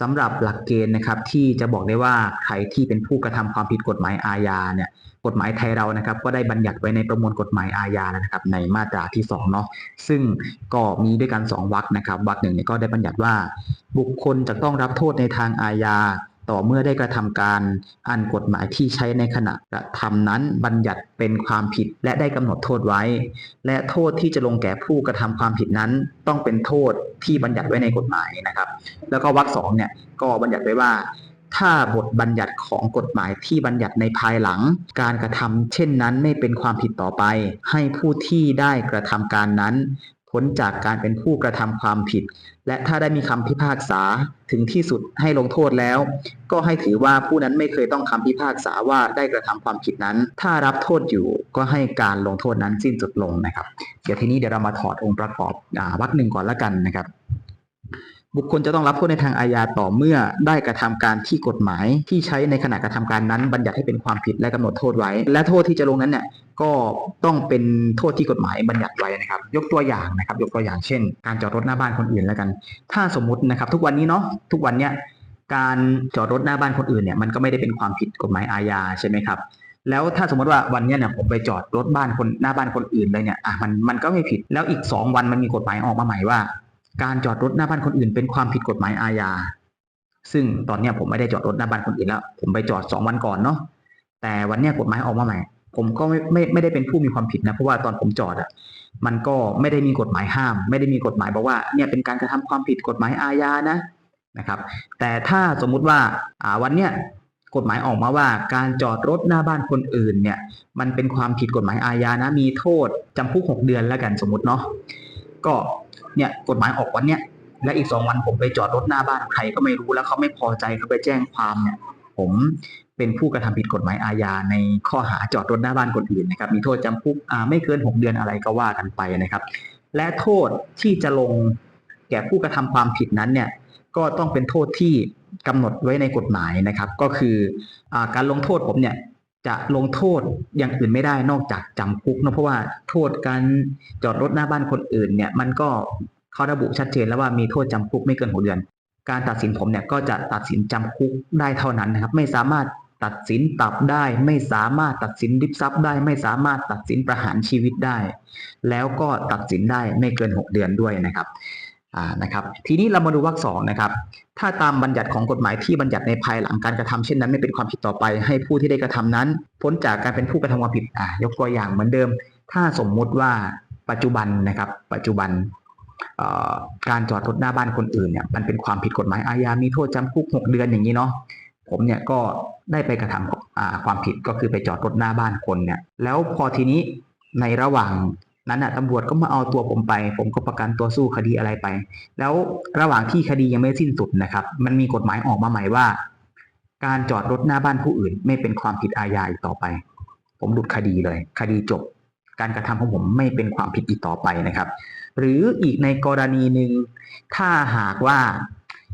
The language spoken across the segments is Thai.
สำหรับหลักเกณฑ์นะครับที่จะบอกได้ว่าใครที่เป็นผู้กระทำความผิดกฎหมายอาญาเนี่ยกฎหมายไทยเรานะครับ ก็ได้บัญญัติไว้ในประมวลกฎหมายอาญาแล้วนะครับ ในมาตราที่2เนาะซึ่งก็มีด้วยกัน 2วรรคนะครับวรรคหนึ่งเนี่ยก็ได้บัญญัติว่า บุคคลจะต้องรับโทษในทางอาญา ต่อเมื่อได้กระทำการอันกฎหมายที่ใช้ในขณะกระทำนั้นบัญญัติเป็นความผิดและได้กำหนดโทษไว้ และโทษที่จะลงแก่ผู้กระทำความผิดนั้น ต้องเป็นโทษที่บัญญัติไว้ในกฎหมายนะครับ แล้วก็วรรคสองเนี่ยก็บัญญัติไว้ว่าถ้าบทบัญญัติของกฎหมายที่บัญญัติในภายหลัง การกระทำเช่นนั้นไม่เป็นความผิดต่อไป ให้ผู้ที่ได้กระทำการนั้น พ้นจากการเป็นผู้กระทำความผิด และถ้าได้มีคำพิพากษาถึงที่สุดให้ลงโทษแล้ว ก็ให้ถือว่าผู้นั้นไม่เคยต้องคำพิพากษาว่าได้กระทำความผิดนั้น ถ้ารับโทษอยู่ก็ให้การลงโทษนั้นสิ้นสุดลงนะครับ เดี๋ยวทีนี้เดี๋ยวเรามาถอดองค์ประกอบอ่าวัดหนึ่งก่อนละกันนะครับ บุคคลจะต้องรับโทษในทางอาญาต่อเมื่อได้กระทำการที่กฎหมายที่ใช้ในขณะกระทำการนั้นบัญญัติให้เป็นความผิดและกำหนดโทษไว้ และโทษที่จะลงนั้นเนี่ยก็ต้องเป็นโทษที่กฎหมายบัญญัติไว้นะครับ ยกตัวอย่างนะครับ ยกตัวอย่างเช่น การจอดรถหน้าบ้านคนอื่นแล้วกัน ถ้าสมมตินะครับ ทุกวันนี้เนาะทุกวันเนี้ยการจอดรถหน้าบ้านคนอื่นเนี่ยมันก็ไม่ได้เป็นความผิดกฎหมายอาญาใช่ไหมครับแล้วถ้าสมมติว่าวันเนี้ยเนี่ยผมไปจอดรถบ้านคนหน้าบ้านคนอื่นเลยเนี่ยอะมันมันก็ไม่ผิดแล้วอีกสองวันมันมีกฎหมายออกมาใหม่ว่า การจอดรถหน้าบ้านคนอื่น เป็นความผิดกฎหมายอาญา ซึ่งตอนนี้ผมไม่ได้จอดรถหน้าบ้านคนอื่นแล้ว ผมไปจอดสองวันก่อนเนาะ แต่วันนี้กฎหมายออกมาใหม่ ผมก็ไม่ไม่ไม่ได้เป็นผู้มีความผิดนะ เพราะว่าตอนผมจอดอะ มันก็ไม่ได้มีกฎหมายห้าม ไม่ได้มีกฎหมายบอกว่าเนี่ยเป็นการกระทำความผิดกฎหมายอาญานะนะครับ แต่ถ้าสมมุติว่าอ่าวันเนี้ยกฎหมายออกมาว่าการจอดรถหน้าบ้านคนอื่นเนี่ย มันเป็นความผิดกฎหมายอาญานะมีโทษจำคุกหกเดือนแล้วกันสมมติเนาะ ก็เนี่ยกฎหมายออกวันเนี้ยและอีกสองวันผมไปจอดรถหน้าบ้านใครก็ไม่รู้แล้วเขาไม่พอใจเขาไปแจ้งความเนี่ยผมเป็นผู้กระทำผิดกฎหมายอาญาในข้อหาจอดรถหน้าบ้านคนอื่นนะครับ มีโทษจำคุกไม่เกินหกเดือนอะไรก็ว่ากันไปนะครับ และโทษที่จะลงแก่ผู้กระทำความผิดนั้นเนี่ยก็ต้องเป็นโทษที่กำหนดไว้ในกฎหมายนะครับ ก็คืออการลงโทษผมเนี่ย จะลงโทษอย่างอื่นไม่ได้นอกจากจำคุกเนอะเพราะว่าโทษการจอดรถหน้าบ้านคนอื่นเนี่ยมันก็เขาระบุชัดเจนแล้วว่ามีโทษจำคุกไม่เกินหกเดือน การตัดสินผมเนี่ยก็จะตัดสินจำคุกได้เท่านั้นนะครับ ไม่สามารถตัดสินปรับได้ ไม่สามารถตัดสินริบทรัพย์ได้ ไม่สามารถตัดสินประหารชีวิตได้ แล้วก็ตัดสินได้ไม่เกิน 6 เดือนด้วยนะครับ นะครับทีนี้เรามาดูวรรคสองนะครับถ้าตามบัญญัติของกฎหมายที่บัญญัติในภายหลังการกระทำเช่นนั้นไม่เป็นความผิดต่อไป ให้ผู้ที่ได้กระทำนั้น พ้นจากการเป็นผู้กระทำความผิดอ่ายกตัวอย่างเหมือนเดิม ถ้าสมมุติว่าปัจจุบันนะครับปัจจุบันการจอดรถหน้าบ้านคนอื่นเนี่ยมันเป็นความผิดกฎหมายอาญา มีโทษจำคุก 6 เดือนอย่างนี้เนาะผมเนี่ยก็ได้ไปกระทำอ่าความผิดก็คือไปจอดรถหน้าบ้านคนเนี่ยแล้วพอทีนี้ในระหว่าง นั้นน่ะตำรวจก็มาเอาตัวผมไป ผมก็ประกันตัวสู้คดีอะไรไป แล้วระหว่างที่คดียังไม่สิ้นสุดนะครับ มันมีกฎหมายออกมาใหม่ว่า การจอดรถหน้าบ้านผู้อื่น ไม่เป็นความผิดอาญาอีกต่อไป ผมหลุดคดีเลย คดีจบ การกระทำของผมไม่เป็นความผิดอีกต่อไปนะครับ หรืออีกในกรณีหนึ่งถ้าหากว่า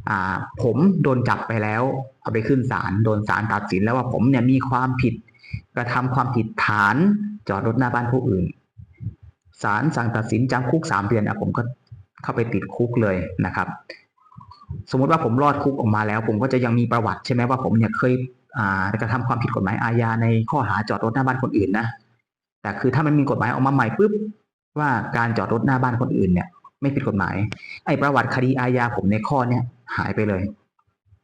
อ่าผมโดนจับไปแล้วเอาไปขึ้นศาลโดนศาลตัดสินแล้วว่าผมเนี่ยมีความผิด กระทำความผิดฐานจอดรถหน้าบ้านผู้อื่น ศาลสั่งตัดสินจำคุกสามเดือนอะผมก็เข้าไปติดคุกเลยนะครับ สมมติว่าผมรอดคุกออกมาแล้ว ผมก็จะยังมีประวัติใช่ไหมว่าผมเนี่ยเคยกระทำความผิดกฎหมายอาญาในข้อหาจอดรถหน้าบ้านคนอื่นนะแต่คือถ้ามันมีกฎหมายออกมาใหม่ปุ๊บว่าการจอดรถหน้าบ้านคนอื่นเนี่ย ไม่ผิดกฎหมาย ไอ้ประวัติคดีอาญาผมในข้อเนี้ยหายไปเลย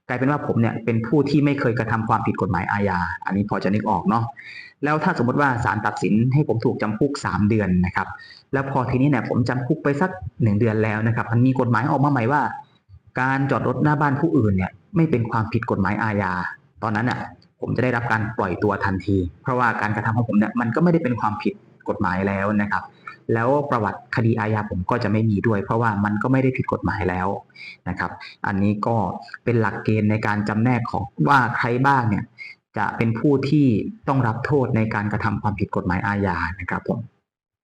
กลายเป็นว่าผมเนี่ยเป็นผู้ที่ไม่เคยกระทำความผิดกฎหมายอาญา อันนี้พอจะนึกออกเนาะแล้วถ้าสมมติว่าศาลตัดสินให้ผมถูกจำคุกสามเดือนนะครับ แล้วพอทีนี้เนี่ยผมจำคุกไปสักหนึ่งเดือนแล้วนะครับ มันมีกฎหมายออกมาใหม่ว่า การจอดรถหน้าบ้านผู้อื่นเนี่ยไม่เป็นความผิดกฎหมายอาญา ตอนนั้นอะผมจะได้รับการปล่อยตัวทันที เพราะว่าการกระทำของผมเนี่ยมันก็ไม่ได้เป็นความผิดกฎหมายแล้วนะครับ แล้วประวัติคดีอาญาผมก็จะไม่มีด้วย เพราะว่ามันก็ไม่ได้ผิดกฎหมายแล้วนะครับ อันนี้ก็เป็นหลักเกณฑ์ในการจำแนกของว่าใครบ้างเนี่ยจะเป็นผู้ที่ต้องรับโทษในการกระทำความผิดกฎหมายอาญานะครับผม